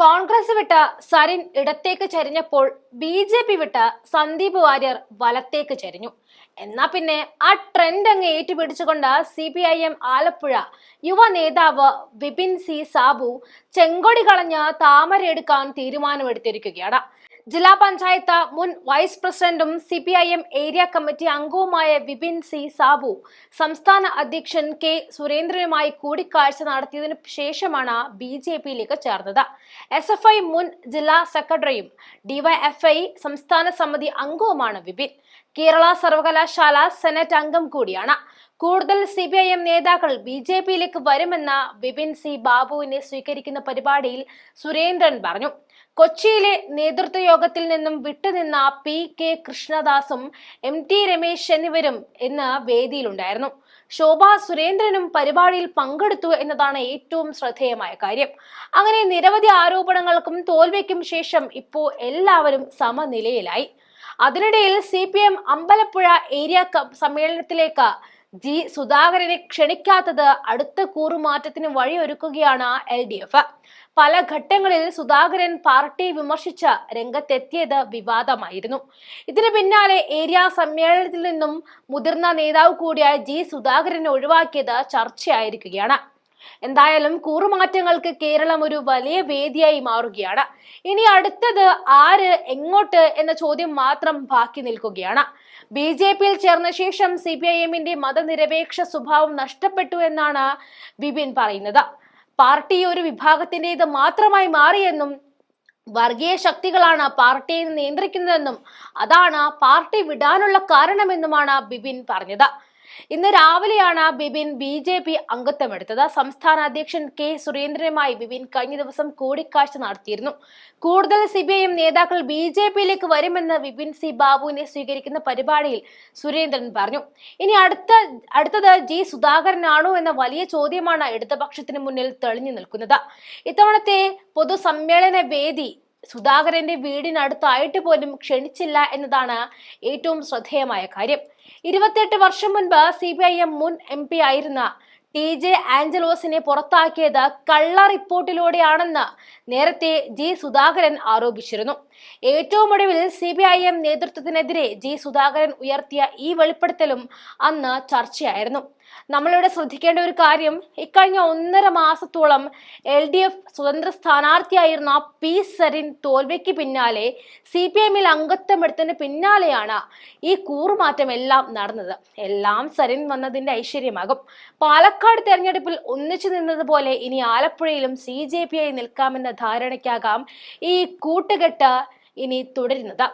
കോൺഗ്രസ് വിട്ട സരിൻ ഇടത്തേക്ക് ചരിഞ്ഞപ്പോൾ B J P വിട്ട സന്ദീപ് വാര്യർ വലത്തേക്ക് ചരിഞ്ഞു. എന്നാ പിന്നെ ആ ട്രെൻഡ് അങ്ങ് ഏറ്റുപിടിച്ചുകൊണ്ട് C P I M Alappuzha യുവ നേതാവ് വിപിൻ സി സാബു ചെങ്കൊടി കളഞ്ഞ് താമര എടുക്കാൻ തീരുമാനമെടുത്തിരിക്കുകയാണ്. ജില്ലാ പഞ്ചായത്ത് മുൻ വൈസ് പ്രസിഡന്റും C P I M area committee അംഗവുമായ വിപിൻ സി സാബു സംസ്ഥാന അധ്യക്ഷൻ കെ സുരേന്ദ്രനുമായി കൂടിക്കാഴ്ച നടത്തിയതിനു ശേഷമാണ് ബി ജെ പിയിലേക്ക് ചേർന്നത്. എസ് എഫ് ഐ മുൻ ജില്ലാ സെക്രട്ടറിയും ഡിവൈഎഫ്ഐ സംസ്ഥാന സമിതി അംഗവുമാണ് വിപിൻ. കേരള സർവകലാശാല സെനറ്റ് അംഗം കൂടിയാണ്. കൂടുതൽ സി പി ഐ എം നേതാക്കൾ ബി ജെ പിയിലേക്ക് വരുമെന്ന വിപിൻ സി ബാബുവിനെ സ്വീകരിക്കുന്ന പരിപാടിയിൽ സുരേന്ദ്രൻ പറഞ്ഞു. കൊച്ചിയിലെ നേതൃത്വ യോഗത്തിൽ നിന്നും വിട്ടുനിന്ന പി കെ കൃഷ്ണദാസും എം ടി രമേശ് എന്നിവരും ഇന്ന് വേദിയിലുണ്ടായിരുന്നു. ശോഭ സുരേന്ദ്രനും പരിപാടിയിൽ പങ്കെടുത്തു എന്നതാണ് ഏറ്റവും ശ്രദ്ധേയമായ കാര്യം. അങ്ങനെ നിരവധി ആരോപണങ്ങൾക്കും തോൽവിക്കും ശേഷം ഇപ്പോൾ എല്ലാവരും സമനിലയിലായി. അതിനിടയിൽ C P M Ambalappuzha area സമ്മേളനത്തിലേക്ക് G സുധാകരനെ ക്ഷണിക്കാത്തത് അടുത്ത കൂറുമാറ്റത്തിന് വഴിയൊരുക്കുകയാണ് എൽ ഡി എഫ് പല ഘട്ടങ്ങളിൽ സുധാകരൻ പാർട്ടി വിമർശിച്ച് രംഗത്തെത്തിയത് വിവാദമായിരുന്നു. ഇതിന് പിന്നാലെ ഏരിയ സമ്മേളനത്തിൽ നിന്നും മുതിർന്ന നേതാവ് കൂടിയായ ജി സുധാകരനെ ഒഴിവാക്കിയത് ചർച്ചയായിരിക്കുകയാണ്. എന്തായാലും കൂറുമാറ്റങ്ങൾക്ക് കേരളം ഒരു വലിയ വേദിയായി മാറുകയാണ്. ഇനി അടുത്തത് ആര് എങ്ങോട്ട് എന്ന ചോദ്യം മാത്രം ബാക്കി നിൽക്കുകയാണ്. ബി ജെ പിയിൽ ചേർന്ന ശേഷം സി പി ഐ എമ്മിന്റെ മതനിരപേക്ഷ സ്വഭാവം നഷ്ടപ്പെട്ടു എന്നാണ് ബിപിൻ പറയുന്നത്. പാർട്ടി ഒരു വിഭാഗത്തിന്റെത് മാത്രമായി മാറിയെന്നും വർഗീയ ശക്തികളാണ് പാർട്ടിയെ നിയന്ത്രിക്കുന്നതെന്നും അതാണ് പാർട്ടി വിടാനുള്ള കാരണമെന്നുമാണ് ബിപിൻ പറഞ്ഞത്. ഇന്ന് രാവിലെയാണ് ബിബിൻ ബി ജെ പി അംഗത്വമെടുത്തത്. സംസ്ഥാന അധ്യക്ഷൻ കെ സുരേന്ദ്രനുമായി ബിബിൻ കഴിഞ്ഞ ദിവസം കൂടിക്കാഴ്ച നടത്തിയിരുന്നു. കൂടുതൽ സി ബി ഐ നേതാക്കൾ ബി ജെ പിയിലേക്ക് വരുമെന്ന് ബിപിൻ സി ബാബുവിനെ സ്വീകരിക്കുന്ന പരിപാടിയിൽ സുരേന്ദ്രൻ പറഞ്ഞു. ഇനി അടുത്ത അടുത്തത് ജി സുധാകരനാണോ എന്ന വലിയ ചോദ്യമാണ് ഇടതുപക്ഷത്തിന് മുന്നിൽ തെളിഞ്ഞു നിൽക്കുന്നത്. ഇത്തവണത്തെ പൊതുസമ്മേളന വേദി സുധാകരന്റെ വീടിനടുത്തായിട്ട് പോലും ക്ഷണിച്ചില്ല എന്നതാണ് ഏറ്റവും ശ്രദ്ധേയമായ കാര്യം. ഇരുപത്തെട്ട് വർഷം മുൻപ് സി പി ഐ എം മുൻ എം പി ആയിരുന്ന ടി ജെ ആഞ്ചലോസിനെ പുറത്താക്കിയത് കള്ള റിപ്പോർട്ടിലൂടെയാണെന്ന് നേരത്തെ ജി സുധാകരൻ ആരോപിച്ചിരുന്നു. ഏറ്റവും ഒടുവിൽ സി ബി ഐ എം നേതൃത്വത്തിനെതിരെ ജി സുധാകരൻ ഉയർത്തിയ ഈ വെളിപ്പെടുത്തലും അന്ന് ചർച്ചയായിരുന്നു. നമ്മളിവിടെ ശ്രദ്ധിക്കേണ്ട ഒരു കാര്യം ഇക്കഴിഞ്ഞ ഒന്നര മാസത്തോളം എൽ ഡി എഫ് സ്വതന്ത്ര സ്ഥാനാർത്ഥിയായിരുന്ന പി സരിൻ തോൽവിക്ക് പിന്നാലെ സി പി എമ്മിൽ അംഗത്വമെടുത്തതിന് പിന്നാലെയാണ് ഈ കൂറുമാറ്റം എല്ലാം നടന്നത്. എല്ലാം സരിൻ വന്നതിന്റെ ഐശ്വര്യമാകും. പാലക്കാട് തെരഞ്ഞെടുപ്പിൽ ഒന്നിച്ചു നിന്നതുപോലെ ഇനി ആലപ്പുഴയിലും സി ജെ പി ആയി നിൽക്കാമെന്ന ധാരണയ്ക്കാകാം ഈ കൂട്ടുകെട്ട് ഇനി തുടരുന്നത്.